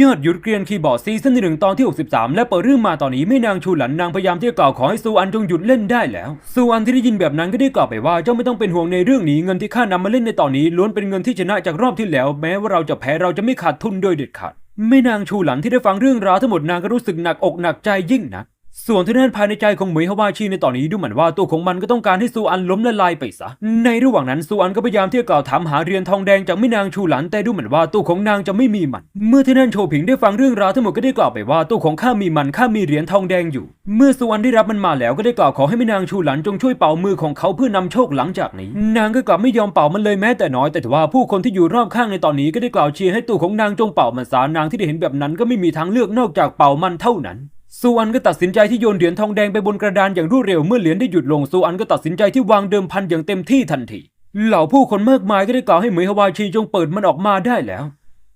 ยอดหยุดเกรียนคีย์บอร์ดซีซั่นที่หนึ่งตอนที่ 63 และเปิดเรื่องมาตอนนี้แม่นางชูหลันนางพยายามที่จะกล่าวขอให้ซูอันจงหยุดเล่นได้แล้ว ซูอันที่ได้ยินแบบนั้นก็ได้กล่าวไปว่าเจ้าไม่ต้องเป็นห่วงในเรื่องนี้เงินที่ข้านำมาเล่นในตอนนี้ล้วนเป็นเงินที่ชนะจากรอบที่แล้ว แม้ว่าเราจะแพ้เราจะไม่ขาดทุนโดยเด็ดขาดแม่นางชูหลันที่ได้ฟังเรื่องราวทั้งหมดนางก็รู้สึกหนักอกหนักใจยิ่งนัก ส่วนที่ด้านภายในใจของเหมยฮวาชีในตอนนี้ดูเหมือนว่าตัวของมันก็ต้องการให้ซูอันล้มละลายไปซะ ในระหว่างนั้นซูอันก็พยายามที่จะกล่าวถามหาเหรียญทองแดงจากแม่นางชูหลันแต่ดูเหมือนว่าตัวของนางจะไม่มีมัน เมื่อที่นั่นโชผิงได้ฟังเรื่องราวทั้งหมดก็ได้กล่าวไปว่าตัวของข้ามีมันข้ามีเหรียญทองแดงอยู่ เมื่อซูอันได้รับมันมาแล้วก็ได้กล่าวขอให้แม่นางชูหลันจงช่วยเป่ามือของเขาเพื่อนำโชคหลังจากนี้ นางก็กลับไม่ยอมเป่ามันเลยแม้แต่น้อย แต่ถือว่าผู้คนที่อยู่รอบข้างในตอนนี้ก็ได้กล่าวเชียร์ให้ตัวของนางจงเป่ามันซานางที่ได้เห็นแบบนั้นก็ไม่มีทางเลือกนอกจากเป่ามันเท่านั้น ซูอันก็ตัดสินใจที่โยนเหรียญทองแดงไปบนกระดานอย่างรวดเร็วเมื่อเหรียญได้หยุดลงซูอันก็ตัดสินใจที่วางเดิมพันอย่างเต็มที่ทันที เหล่าผู้คนมากมายก็ได้กล่าวให้เหมยฮวาชีจงเปิดมันออกมาได้แล้ว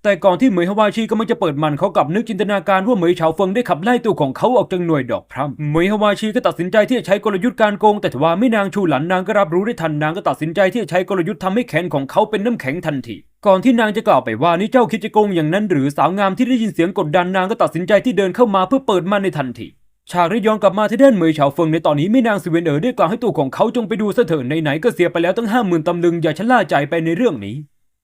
แต่ก่อนที่เหมยฮวาชีกำลังจะเปิดมันเขากลับนึกจินตนาการว่าเหมยเฉาเฟิงได้ขับไล่ตัวของเขาออกจากหน่วยดอกพร่ำเหมยฮวาชีก็ตัดสินใจที่จะใช้กลยุทธ์การโกง แต่ว่าไม่นางชูหลันนางก็รับรู้ได้ทันนางก็ตัดสินใจที่จะใช้กลยุทธ์ทำให้แขนของเขาเป็นน้ำแข็งทันทีก่อนที่นางจะกล่าวไปว่านี่เจ้าคิดจะโกงอย่างนั้น หรือสาวงามที่ได้ยินเสียงกดดันนางก็ตัดสินใจที่เดินเข้ามาเพื่อเปิดมันในทันทีฉากได้ย้อนกลับมาที่ด้านเหมยเฉาเฟิงในตอนนี้ไม่นางสิเวนเอ๋อได้กล่าวให้ตัวของเขาจงไปดูซะเถิดไหนๆก็เสียไปแล้วตั้งห้าหมื่นตำลึงอย่าชะล่าใจไปในเรื่องนี้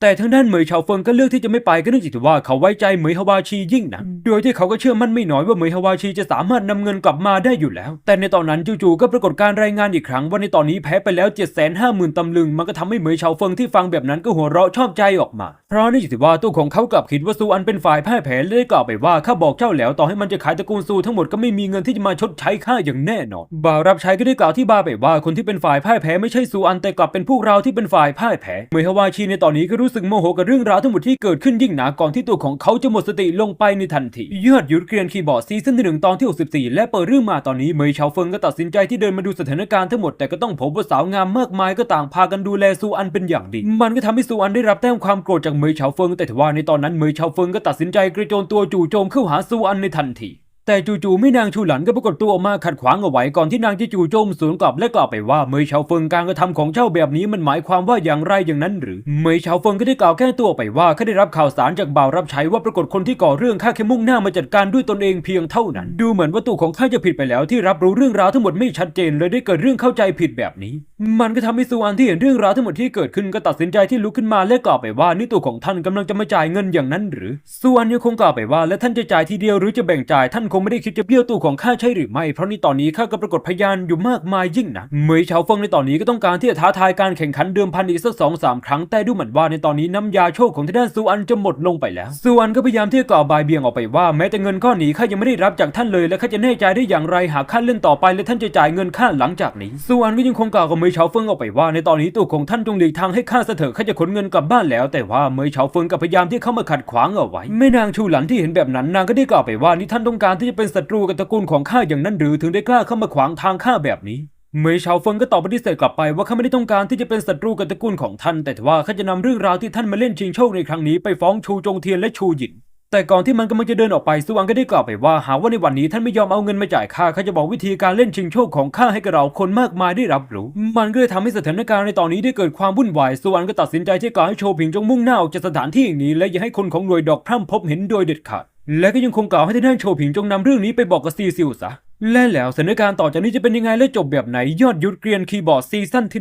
แต่ทางด้านเหมยเฉาเฟิงก็เลือกที่จะไม่ไปก็เนื่องจากว่าเขาไว้ใจเหมยฮวาชียิ่งนะโดยที่เขาก็เชื่อมั่นไม่น้อยว่าเหมยฮวาชีจะสามารถนำเงินกลับมาได้อยู่แล้ว แต่ในตอนนั้นจู่ๆก็ปรากฏการรายงานอีกครั้งว่าในตอนนี้แพ้ไปแล้ว 7 5 0 0 0 0ตำลึง มันก็ทำให้เหมยเฉาเฟิงที่ฟังแบบนั้นก็หัวเราะชอบใจออกมา เพราะเนื่องจากว่าตัวของเขากลับคิดว่าซูอันเป็นฝ่ายพ่ายแพ้และได้กล่าวไปว่าข้าบอกเจ้าแล้วต่อให้มันจะขายตระกูลซูทั้งหมดก็ไม่มีเงินที่จะมาชดใช้ค่าอย่างแน่นอนบ่าวรับใช้ก็ได้กล่าวที่บาไปว่าคนที่เป็นฝ่ายพ่ายแพ้ไม่ใช่ซูอันแต่กลับเป็นพวกเราที่เป็นฝ่ายพ่ายแพ้เหมยฮวาชีในตอนนี้ก็รู้สึกโมโหกับเรื่องราวทั้งหมดที่เกิดขึ้นยิ่งหนาก่อนที่ตัวของเขาจะหมดสติลงไปในทันทียอดหยุดเกรียนคีย์บอร์ดซีซั่นที่หนึ่งตอนที่ 64 และเปิดเรื่องมาตอนนี้เมยเฉาเฟิงก็ตัดสินใจที่เดินมาดูสถานการณ์ทั้งหมดแต่ก็ต้องพบว่าสาวงามมากมายก็ต่างพากันดูแลซูอันเป็นอย่างดี มันก็ทำให้ซูอันได้รับแต้มความโกรธจากเมยเฉาเฟิงแต่ทว่าในตอนนั้นเมยเฉาเฟิงก็ตัดสินใจกระโจนตัวจู่โจมเข้าหาซูอันในทันที แต่จู่ๆไม่นางชูหลันก็ปรากฏตัวออกมาขัดขวางเอาไว้ก่อนที่นางจะจู่โจมสวนกลับและกล่าวไปว่าเมยเฉาเฟิงการกระทำของเจ้าแบบนี้มันหมายความว่าอย่างไรอย่างนั้นหรือ เมยเฉาเฟิงก็ได้กล่าวแก้ตัวไปว่าเขาได้รับข่าวสารจากบ่าวรับใช้ว่าปรากฏคนที่ก่อเรื่องข้าแค่มุ่งหน้ามาจัดการด้วยตนเองเพียงเท่านั้น ดูเหมือนว่าตัวของข้าจะผิดไปแล้วที่รับรู้เรื่องราวทั้งหมดไม่ชัดเจนเลยได้เกิดเรื่องเข้าใจผิดแบบนี้ มันก็ทำให้ซูอันที่เห็นเรื่องราวทั้งหมดที่เกิดขึ้นก็ตัดสินใจที่ลุกขึ้นมาและกล่าวไปว่านี่ตัวของท่านกำลังจะมาจ่ายเงินอย่างนั้นหรือ ซูอันยังคงกล่าวไปว่า และท่านจะจ่ายทีเดียวหรือจะแบ่งจ่ายท่านคงไม่ได้คิดจะเบี้ยวตัวของข้าใช่หรือไม่ เพราะนี่ตอนนี้ข้าก็ปรากฏพยานอยู่มากมายยิ่งนะเมยเฉาเฟิงในตอนนี้ก็ต้องการที่จะท้าทายการแข่งขันเดิมพันอีกสักสองสามครั้งแต่ดูเหมือนว่าในตอนนี้น้ำยาโชคของทางด้านซูอันจะหมดลงไปแล้ว ซูอันก็พยายามที่จะกล่าวบายเบี่ยงออกไปว่าแม้แต่เงินก้อนนี้ข้ายังไม่ได้รับจากท่านเลยและข้าจะแน่ใจได้อย่างไรหากข้าเล่นต่อไปและท่านจะจ่ายเงินข้าหลังจากนี้ซูอันก็ยังคงกล่าวกับเมยเฉาเฟิงออกไปว่าในตอนนี้ตัวของท่านจงหลีกทางให้ข้าเสถอะข้าจะขนเงินกลับบ้านแล้ว แต่ว่าเมยเฉาเฟิงก็พยายามที่เข้ามาขัดขวางเอาไว้แม่นางชูหลันที่เห็นแบบนั้นนางก็ได้กล่าวไปว่านี่ท่านต้องการที่จะเป็นศัตรูกับตระกูลของข้าอย่างนั้นหรือถึงได้กล้าเข้ามาขวางทางข้าแบบนี้เมยเฉาเฟิงก็ตอบปฏิเสธกลับไปว่าข้าไม่ได้ต้องการที่จะเป็นศัตรูกับตระกูลของท่าน แต่ว่าข้าจะนำเรื่องราวที่ท่านมาเล่นชิงโชคในครั้งนี้ไปฟ้องชูจงเทียนและชูหยิน แต่ก่อนที่มันกำลังจะเดินออกไปสุวังก็ได้กล่าวไปว่าหากว่าในวันนี้ท่านไม่ยอมเอาเงินมาจ่ายข้าข้าจะบอกวิธีการเล่นชิงโชคของข้าให้กับเราคนมากมายได้รับรู้ มันก็เลยทำให้สถานการณ์ในตอนนี้ได้เกิดความวุ่นวายสุวรรณก็ตัดสินใจที่กล่าวให้โชผิงจงมุ่งหน้าออกจากสถานที่แห่งนี้ และอย่าให้คนของหน่วยดอกพร่ำพบเห็นโดยเด็ดขาด และก็ยังคงกล่าวให้ทางด้านโชผิงจงนำเรื่องนี้ไปบอกกับซีซิลซะและแล้วสถานการณ์ต่อจากนี้จะเป็นยังไงและจบแบบไหนยอดยุทธเกรียนคีย์บอร์ดซีซั่นที่